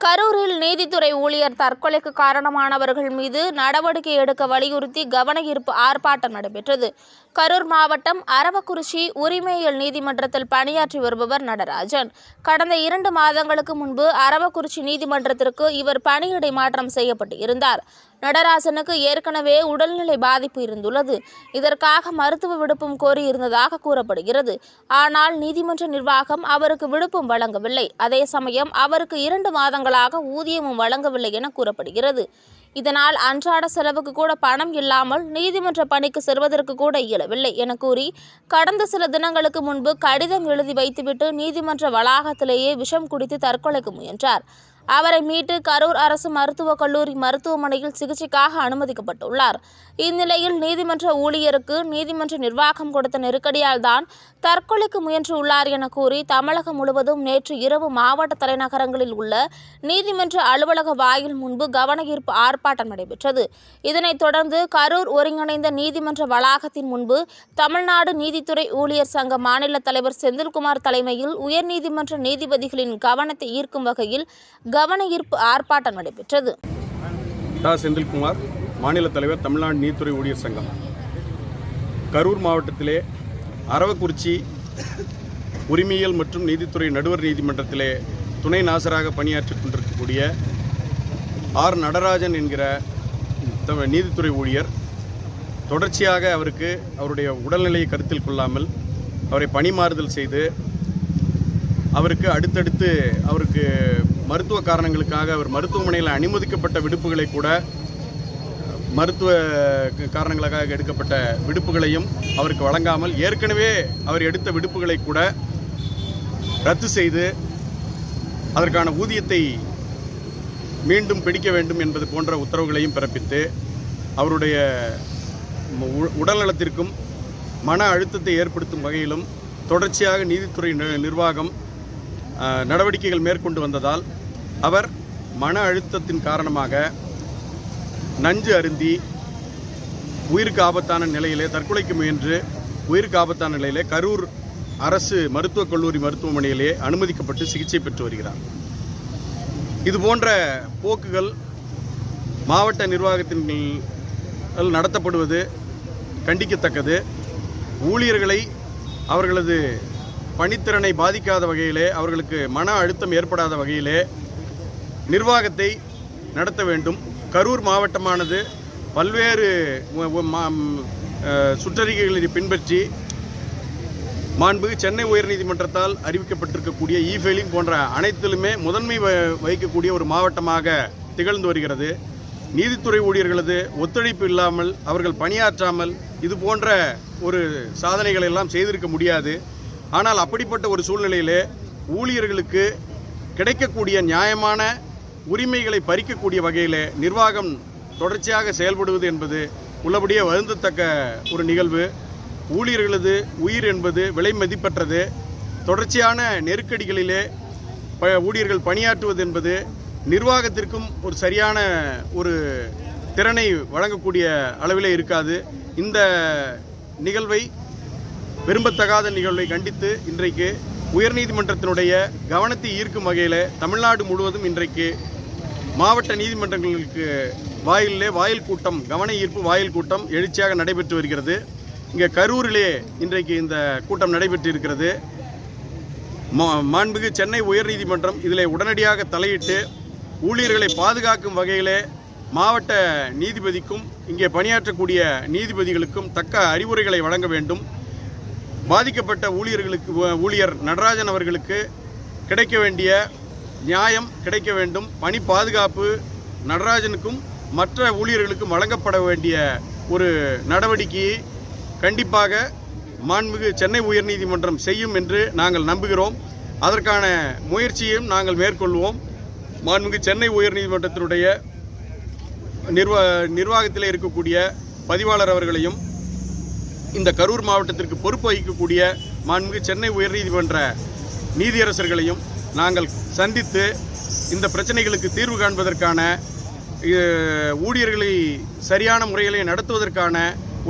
கரூரில் நீதித்துறை ஊழியர் தற்கொலைக்கு காரணமானவர்கள் மீது நடவடிக்கை எடுக்க வலியுறுத்தி கவன ஈர்ப்பு ஆர்ப்பாட்டம் நடைபெற்றது. கரூர் மாவட்டம் அரவக்குறிச்சி உரிமையியல் நீதிமன்றத்தில் பணியாற்றி வருபவர் நடராஜன். கடந்த இரண்டு மாதங்களுக்கு முன்பு அரவக்குறிச்சி நீதிமன்றத்திற்கு இவர் பணியிடை மாற்றம் செய்யப்பட்டு இருந்தார். நடராசனுக்கு ஏற்கனவே உடல்நிலை பாதிப்பு இருந்துள்ளது. இதற்காக மருத்துவ விடுப்பும் கோரியிருந்ததாக கூறப்படுகிறது. ஆனால் நீதிமன்ற நிர்வாகம் அவருக்கு விடுப்பும் வழங்கவில்லை. அதே சமயம் அவருக்கு இரண்டு மாதங்களாக ஊதியமும் வழங்கவில்லை என கூறப்படுகிறது. இதனால் அன்றாட செலவுக்கு கூட பணம் இல்லாமல் நீதிமன்ற பணிக்கு செல்வதற்கு கூட இயலவில்லை என கூறி கடந்த சில தினங்களுக்கு முன்பு கடிதம் எழுதி வைத்துவிட்டு நீதிமன்ற வளாகத்திலேயே விஷம் குடித்து தற்கொலைக்கு முயன்றார். அவரை மீட்டு கரூர் அரசு மருத்துவக் கல்லூரி மருத்துவமனையில் சிகிச்சைக்காக அனுமதிக்கப்பட்டுள்ளார். இந்நிலையில் நீதிமன்ற ஊழியருக்கு நீதிமன்ற நிர்வாகம் கொடுத்த நெருக்கடியால் தான் தற்கொலைக்கு முயன்றுள்ளார் என கூறி தமிழகம் முழுவதும் நேற்று இரவு மாவட்ட தலைநகரங்களில் உள்ள நீதிமன்ற அலுவலக வாயில் முன்பு கவன ஈர்ப்பு ஆர்ப்பாட்டம் நடைபெற்றது. இதனைத் தொடர்ந்து கரூர் ஒருங்கிணைந்த நீதிமன்ற வளாகத்தின் முன்பு தமிழ்நாடு நீதித்துறை ஊழியர் சங்க மாநில தலைவர் செந்தில்குமார் தலைமையில் உயர்நீதிமன்ற நீதிபதிகளின் கவனத்தை ஈர்க்கும் வகையில் கவன ஈர்ப்பு ஆர்ப்பாட்டம் நடைபெற்றது. டா செந்தில்குமார் மாநில தலைவர் தமிழ்நாடு நீதித்துறை ஊழியர் சங்கம். கரூர் மாவட்டத்திலே அரவக்குறிச்சி உரிமையியல் மற்றும் நீதித்துறை நடுவர் நீதிமன்றத்திலே துணை நாசராக பணியாற்றிக் கொண்டிருக்கக்கூடிய ஆர் நடராஜன் என்கிற நீதித்துறை ஊழியர் தொடர்ச்சியாக அவருக்கு அவருடைய உடல்நிலையை கருத்தில் கொள்ளாமல் அவரை பணிமாறுதல் செய்து அவருக்கு அடுத்தடுத்து அவருக்கு மருத்துவ காரணங்களுக்காக அவர் மருத்துவமனையில் அனுமதிக்கப்பட்ட விடுப்புகளை கூட மருத்துவ காரணங்களுக்காக எடுக்கப்பட்ட விடுப்புகளையும் அவருக்கு வழங்காமல் ஏற்கனவே அவர் எடுத்த விடுப்புகளை கூட ரத்து செய்து அதற்கான ஊதியத்தை மீண்டும் பிடிக்க வேண்டும் என்பது போன்ற உத்தரவுகளையும் பிறப்பித்து அவருடைய உடல்நலத்திற்கும் மன அழுத்தத்தை ஏற்படுத்தும் வகையிலும் தொடர்ச்சியாக நீதித்துறை நி- நிர்வாகம் நடவடிக்கைகள் மேற்கொண்டு வந்ததால் அவர் மன அழுத்தத்தின் காரணமாக நஞ்சு அருந்தி உயிருக்கு ஆபத்தான நிலையிலே தற்கொலைக்கு முயன்று உயிருக்கு ஆபத்தான நிலையிலே கரூர் அரசு மருத்துவக் கல்லூரி மருத்துவமனையிலே அனுமதிக்கப்பட்டு சிகிச்சை பெற்று வருகிறார். இது போன்ற போக்குகள் மாவட்ட நிர்வாகத்தின் நடத்தப்படுவது கண்டிக்கத்தக்கது. ஊழியர்களை அவர்களது பணித்திறனை பாதிக்காத வகையிலே அவர்களுக்கு மன அழுத்தம் ஏற்படாத வகையிலே நிர்வாகத்தை நடத்த வேண்டும். கரூர் மாவட்டமானது பல்வேறு சுற்றறிக்கைகளை பின்பற்றி மாண்புகு சென்னை உயர்நீதிமன்றத்தால் அறிவிக்கப்பட்டிருக்கக்கூடிய இ போன்ற அனைத்திலுமே முதன்மை வ- வகிக்கக்கூடிய ஒரு மாவட்டமாக திகழ்ந்து வருகிறது. நீதித்துறை ஊழியர்களது ஒத்துழைப்பு இல்லாமல் அவர்கள் பணியாற்றாமல் இது போன்ற ஒரு சாதனைகளை எல்லாம் செய்திருக்க முடியாது. ஆனால் அப்படிப்பட்ட ஒரு சூழ்நிலையிலே ஊழியர்களுக்கு கிடைக்கக்கூடிய நியாயமான உரிமைகளை பறிக்கக்கூடிய வகையிலே நிர்வாகம் தொடர்ச்சியாக செயல்படுவது என்பது உள்ளபடியே வருந்தத்தக்க ஒரு நிகழ்வு. ஊழியர்களது உயிர் என்பது விலை மதிப்பற்றது. தொடர்ச்சியான நெருக்கடிகளிலே ப ஊழியர்கள் பணியாற்றுவது என்பது நிர்வாகத்திற்கும் ஒரு சரியான ஒரு திறனை வழங்கக்கூடிய அளவிலே இருக்காது. இந்த நிகழ்வை விரும்பத்தகாத நிகழ்வை கண்டித்து இன்றைக்கு உயர்நீதிமன்றத்தினுடைய கவனத்தை ஈர்க்கும் வகையில் தமிழ்நாடு முழுவதும் இன்றைக்கு மாவட்ட நீதிமன்றங்களுக்கு வாயிலே வாயில் கூட்டம் கவன ஈர்ப்பு வாயில் கூட்டம் எழுச்சியாக நடைபெற்று வருகிறது. இங்கே கரூரிலே இன்றைக்கு இந்த கூட்டம் நடைபெற்று இருக்கிறது மா- சென்னை உயர்நீதிமன்றம் இதில் உடனடியாக தலையிட்டு ஊழியர்களை பாதுகாக்கும் வகையிலே மாவட்ட நீதிபதிக்கும் இங்கே பணியாற்றக்கூடிய நீதிபதிகளுக்கும் தக்க அறிவுரைகளை வழங்க வேண்டும். பாதிக்கப்பட்ட ஊழியர்களுக்கு ஊழியர் நடராஜன் அவர்களுக்கு கிடைக்க வேண்டிய நியாயம் கிடைக்க வேண்டும். பணி பாதுகாப்பு நடராஜனுக்கும் மற்ற ஊழியர்களுக்கும் வழங்கப்பட வேண்டிய ஒரு நடவடிக்கையை கண்டிப்பாக மாண்புமிகு சென்னை உயர்நீதிமன்றம் செய்யும் என்று நாங்கள் நம்புகிறோம். அதற்கான முயற்சியையும் நாங்கள் மேற்கொள்வோம். மாண்புமிகு சென்னை உயர்நீதிமன்றத்தினுடைய நிர்வா நிர்வாகத்தில் இருக்கக்கூடிய பதிவாளர் அவர்களையும் இந்த கரூர் மாவட்டத்திற்கு பொறுப்பு வகிக்கக்கூடிய மாண்புமிகு சென்னை உயர்நீதிமன்ற நீதியரசர்களையும் நாங்கள் சந்தித்து இந்த பிரச்சனைகளுக்கு தீர்வு காண்பதற்கான ஊழியர்களை சரியான முறைகளை நடத்துவதற்கான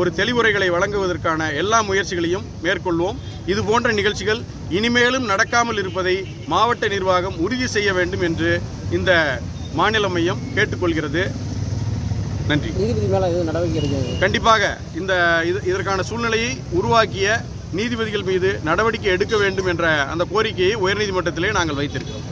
ஒரு தெளிவுரைகளை வழங்குவதற்கான எல்லா முயற்சிகளையும் மேற்கொள்வோம். இது போன்ற நிகழ்ச்சிகள் இனிமேலும் நடக்காமல் இருப்பதை மாவட்ட நிர்வாகம் உறுதி செய்ய வேண்டும் என்று இந்த மாநில மையம் கேட்டுக்கொள்கிறது. நன்றி. நீதிபதி மேலே எதுவும் நடவடிக்கை எடுக்கிறது கண்டிப்பாக இந்த இது இதற்கான சூழ்நிலையை உருவாக்கிய நீதிபதிகள் மீது நடவடிக்கை எடுக்க வேண்டும் என்ற அந்த கோரிக்கையை உயர்நீதிமன்றத்திலே நாங்கள் வைத்திருக்கிறோம்.